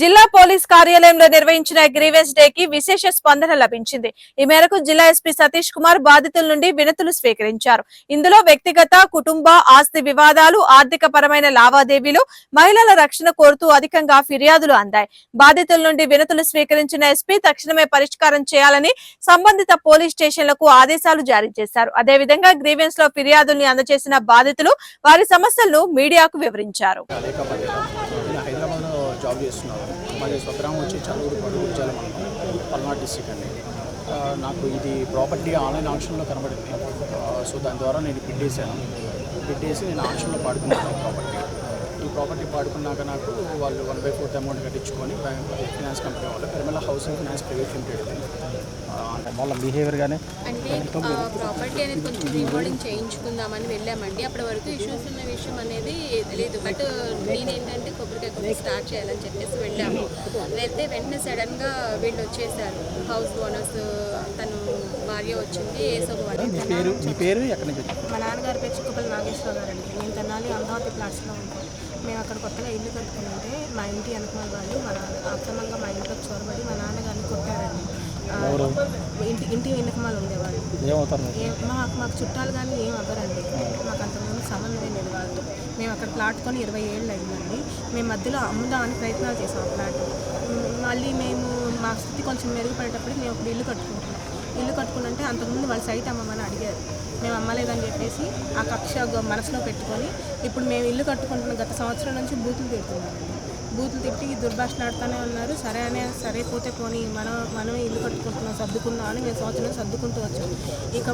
జిల్లా పోలీస్ కార్యాలయంలో నిర్వహించిన గ్రీవెన్స్ డే కి విశేష స్పందన లభించింది. ఈ మేరకు జిల్లా ఎస్పీ సతీష్ కుమార్ బాధితుల నుండి వినతులు స్వీకరించారు. ఇందులో వ్యక్తిగత కుటుంబ ఆస్తి వివాదాలు ఆర్థిక పరమైన లావాదేవీలు మహిళల రక్షణ కోరుతూ అధికంగా ఫిర్యాదులు అందాయి. బాధితుల నుండి వినతులు స్వీకరించిన ఎస్పీ తక్షణమే పరిష్కారం చేయాలని సంబంధిత పోలీస్ స్టేషన్లకు ఆదేశాలు జారీ చేశారు. అదేవిధంగా గ్రీవెన్స్లో ఫిర్యాదుల్ని అందజేసిన బాధితులు వారి సమస్యలను మీడియాకు వివరించారు. జాబ్ చేస్తున్నారు. మాది స్వగ్రామం వచ్చి చదువుడు పడు ఉద్యాల మండలం పల్నాడు డిస్టిక్ అండి. నాకు ఇది ప్రాపర్టీ ఆన్లైన్ ఆప్షన్లో కనబడింది. సో దాని ద్వారా నేను బిడ్డేసాను బిడ్డేసి నేను ఆప్షన్లో పాడుకున్నాను ప్రాపర్టీ. ప్రాపర్టీ పాడుకున్నాక నాకు వాళ్ళు వన్ బై ఫోర్త్ అమౌంట్ కట్టించుకొని బ్యాంక్ ఫైనాన్స్ కంపెనీ వాళ్ళు Perimala housing finance private limited. వాళ్ళ బిహేవియర్ కానీ అంటే ప్రాపర్టీ అనేది కొంచెం రీమోడింగ్ చేయించుకుందామని వెళ్ళామండి. అప్పటి వరకు ఇష్యూస్ ఉన్న విషయం అనేది తెలియదు బట్ నేనేంటంటే కొబ్బరికాయ కొట్టి స్టార్ట్ చేయాలని చెప్పేసి వెళ్ళాము. వెళ్తే వెంటనే సడన్గా వీళ్ళు వచ్చేసారు. హౌస్ ఓనర్స్ భార్య వచ్చింది ఏసోబు మీ పేరు మీ పేరు ఎక్కడి నుంచి మా నాన్నగారి పేరు చిక్కుపల్లి నాగేశ్వర గారు అండి. మేము తెనాలి అమరావతి ప్లాట్స్లో ఉంటాం. మేము అక్కడ కొత్తగా ఇల్లు కట్టుకుంటే మా ఇంటి వెనకమాల వాళ్ళు మా నాన్న అక్రమంగా మా ఇంట్లోకి చొరబడి మా నాన్నగారిని కొట్టారండి. ఇంటి ఇంటి వెనకమాల ఉండేవాళ్ళు. మాకు మాకు చుట్టాలు కానీ ఏం అవ్వరండి. మాకు అంతకుముందు సంబంధం లేదు వాళ్ళతో. మేము అక్కడ ప్లాట్ కొని ఇరవై ఏళ్ళు అయిందండి. మేము మధ్యలో అమ్ముదామని ప్రయత్నాలు చేసాం ఆ ప్లాట్ మళ్ళీ మేము మా స్థితి కొంచెం మెరుగుపడేటప్పుడు మేము ఇప్పుడు ఇల్లు కట్టుకుంటున్నాం. ఇల్లు కట్టుకుంటే అంతకుముందు వాళ్ళ సైట్ అమ్మమని అడిగారు. మేము అమ్మలేదని చెప్పేసి ఆ కక్ష గ- మనసులో పెట్టుకొని ఇప్పుడు మేము ఇల్లు కట్టుకుంటున్న గత సంవత్సరం నుంచి బూతులు తిడుతున్నామండి బూతులు తిట్టి దుర్భాషణ ఆడుతూనే ఉన్నారు. సరే అనే సరే పోతే పోనీ మనం మనమే ఇల్లు కట్టుకుంటున్నాం సర్దుకుందాం అని మేము సంవత్సరం సర్దుకుంటూ వచ్చాం. ఇక